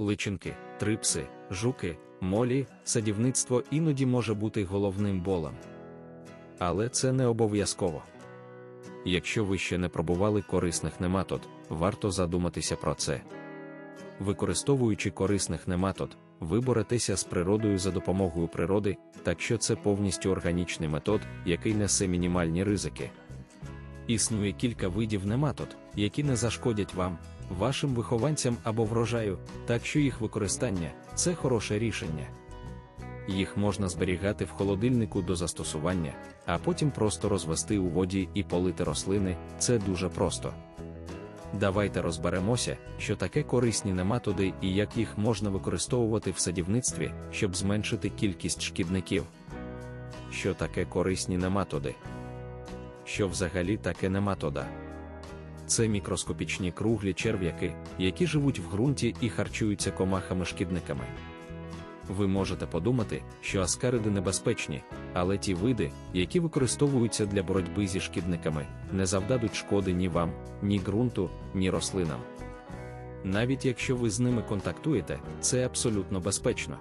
личинки, трипси, жуки, молі, садівництво іноді може бути головним болем. Але це не обов'язково. Якщо ви ще не пробували корисних нематод, варто задуматися про це. Використовуючи корисних нематод, ви боретеся з природою за допомогою природи, так що це повністю органічний метод, який несе мінімальні ризики. Існує кілька видів нематод, які не зашкодять вам, вашим вихованцям або врожаю, так що їх використання це хороше рішення. Їх можна зберігати в холодильнику до застосування, а потім просто розвести у воді і полити рослини це дуже просто. Давайте розберемося, що таке корисні нематоди і як їх можна використовувати в садівництві, щоб зменшити кількість шкідників. Що таке корисні нематоди? Що взагалі таке нематода? Це мікроскопічні круглі черв'яки, які живуть в ґрунті і харчуються комахами-шкідниками. Ви можете подумати, що аскариди небезпечні, але ті види, які використовуються для боротьби зі шкідниками, не завдадуть шкоди ні вам, ні ґрунту, ні рослинам. Навіть якщо ви з ними контактуєте, це абсолютно безпечно.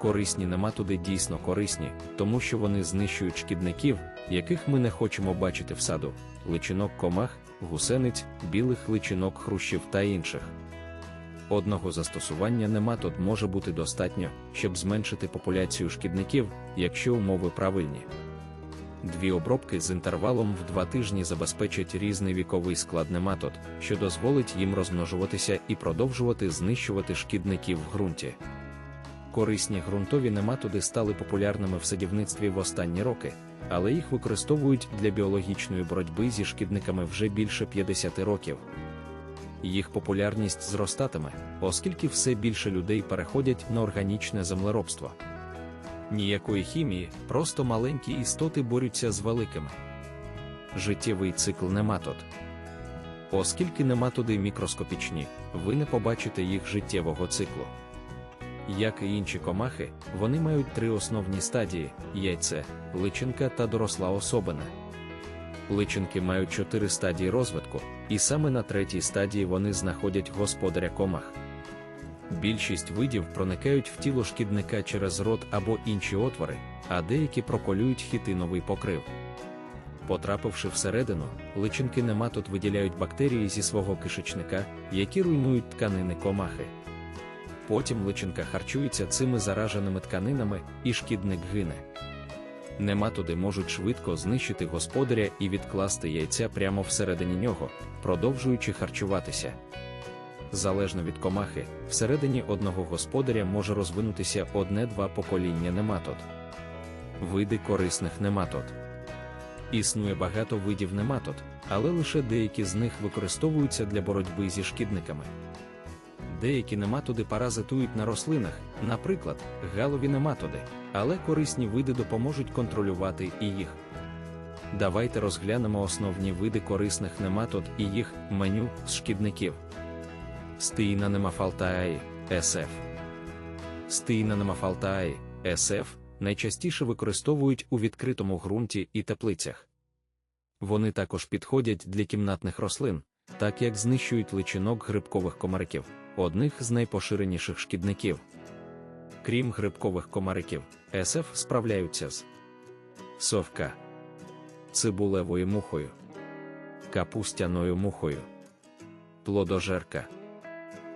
Корисні нематоди дійсно корисні, тому що вони знищують шкідників, яких ми не хочемо бачити в саду, личинок комах, гусениць, білих личинок хрущів та інших. Одного застосування нематод може бути достатньо, щоб зменшити популяцію шкідників, якщо умови правильні. Дві обробки з інтервалом в два тижні забезпечать різний віковий склад нематод, що дозволить їм розмножуватися і продовжувати знищувати шкідників в ґрунті. Корисні ґрунтові нематоди стали популярними в садівництві в останні роки, але їх використовують для біологічної боротьби зі шкідниками вже більше 50 років. Їх популярність зростатиме, оскільки все більше людей переходять на органічне землеробство. Ніякої хімії, просто маленькі істоти борються з великими. Життєвий цикл нематод. Оскільки нематоди мікроскопічні, ви не побачите їх життєвого циклу. Як і інші комахи, вони мають три основні стадії: яйце, личинка та доросла особина. Личинки мають чотири стадії розвитку, і саме на третій стадії вони знаходять господаря комах. Більшість видів проникають в тіло шкідника через рот або інші отвори, а деякі проколюють хітиновий покрив. Потрапивши всередину, личинки нематод виділяють бактерії зі свого кишечника, які руйнують тканини комахи. Потім личинка харчується цими зараженими тканинами, і шкідник гине. Нематоди можуть швидко знищити господаря і відкласти яйця прямо всередині нього, продовжуючи харчуватися. Залежно від комахи, всередині одного господаря може розвинутися одне-два покоління нематод. Види корисних нематод. Існує багато видів нематод, але лише деякі з них використовуються для боротьби зі шкідниками. Деякі нематоди паразитують на рослинах, наприклад, галові нематоди, але корисні види допоможуть контролювати і їх. Давайте розглянемо основні види корисних нематод і їх меню з шкідників. Стийна немафалтааї СФ. Стийна немафалтааї СФ найчастіше використовують у відкритому ґрунті і теплицях. Вони також підходять для кімнатних рослин, так як знищують личинок грибкових комариків, одних з найпоширеніших шкідників. Крім грибкових комариків, СФ справляються з совка, цибулевою мухою, капустяною мухою, плодожерка,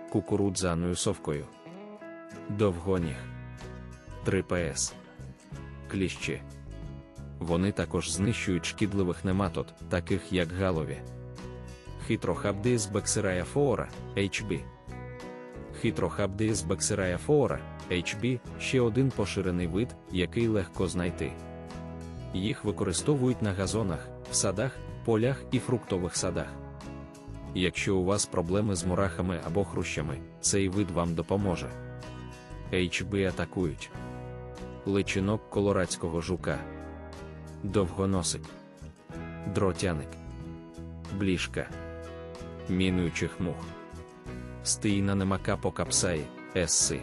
кукурудзаною совкою, довгоніг, 3ПС, кліщі. Вони також знищують шкідливих нематод, таких як галові. Хитрохабдис баксираєфоора, HB. Хитрохабдис баксираєфоора, HB ще один поширений вид, який легко знайти. Їх використовують на газонах, в садах, полях і фруктових садах. Якщо у вас проблеми з мурахами або хрущами, цей вид вам допоможе. HB атакують личинок колорадського жука, довгоносик, дротяник, бліжка, мінуючих мух, стийна немакапо капсаї, есси.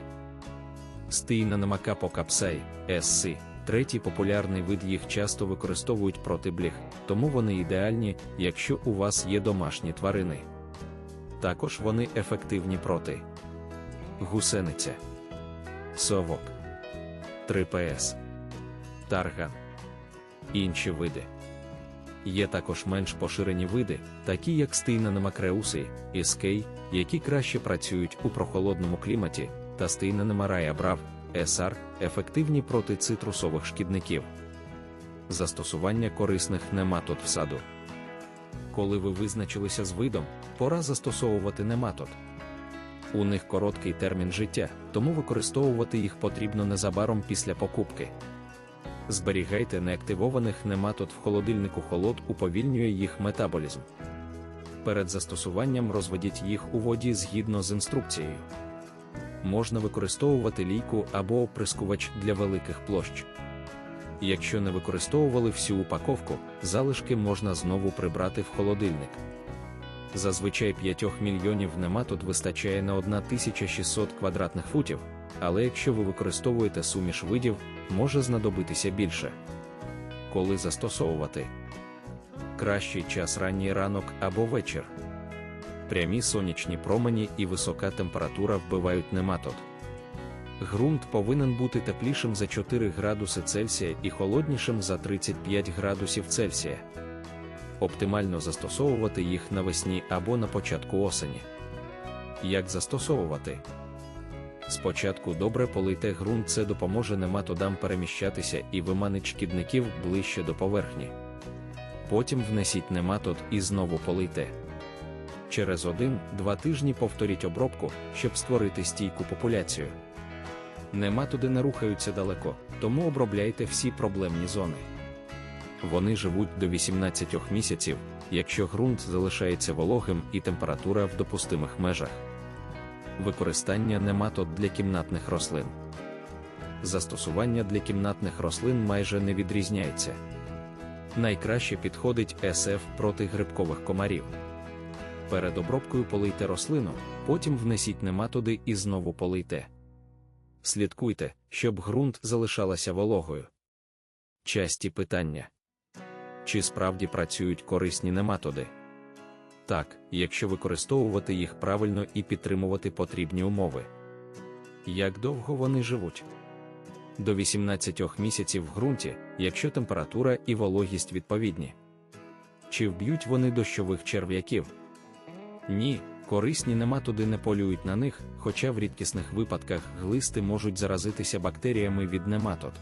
Стийна немакапо капсаї, есси. Третій популярний вид їх часто використовують проти бліг, тому вони ідеальні, якщо у вас є домашні тварини. Також вони ефективні проти гусениця, совок, 3ПС, тарган, інші види. Є також менш поширені види, такі як стийна немакреуси, іскей, які краще працюють у прохолодному кліматі, та стийна немарая брав, есар, ефективні проти цитрусових шкідників. Застосування корисних нематод в саду. Коли ви визначилися з видом, пора застосовувати нематод. У них короткий термін життя, тому використовувати їх потрібно незабаром після покупки. Зберігайте неактивованих нематод в холодильнику холод уповільнює їх метаболізм. Перед застосуванням розведіть їх у воді згідно з інструкцією. Можна використовувати лійку або оприскувач для великих площ. Якщо не використовували всю упаковку, залишки можна знову прибрати в холодильник. Зазвичай 5 мільйонів нематод вистачає на 1600 квадратних футів, але якщо ви використовуєте суміш видів, може знадобитися більше. Коли застосовувати кращий час ранній ранок або вечір. Прямі сонячні промені і висока температура вбивають нематод. Ґрунт повинен бути теплішим за 4 градуси Цельсія і холоднішим за 35 градусів Цельсія. Оптимально застосовувати їх навесні або на початку осені. Як застосовувати? Спочатку добре полийте ґрунт, це допоможе нематодам переміщатися і виманить шкідників ближче до поверхні. Потім внесіть нематод і знову полийте. Через 1-2 тижні повторіть обробку, щоб створити стійку популяцію. Нематоди не рухаються далеко, тому обробляйте всі проблемні зони. Вони живуть до 18 місяців, якщо ґрунт залишається вологим і температура в допустимих межах. Використання нематод для кімнатних рослин. Застосування для кімнатних рослин майже не відрізняється. Найкраще підходить СФ проти грибкових комарів. Перед обробкою полийте рослину, потім внесіть нематоди і знову полийте. Слідкуйте, щоб ґрунт залишалася вологою. Часті питання. Чи справді працюють корисні нематоди? Так, якщо використовувати їх правильно і підтримувати потрібні умови. Як довго вони живуть? До 18 місяців в ґрунті, якщо температура і вологість відповідні. Чи вб'ють вони дощових черв'яків? Ні, корисні нематоди не полюють на них, хоча в рідкісних випадках глисти можуть заразитися бактеріями від нематод.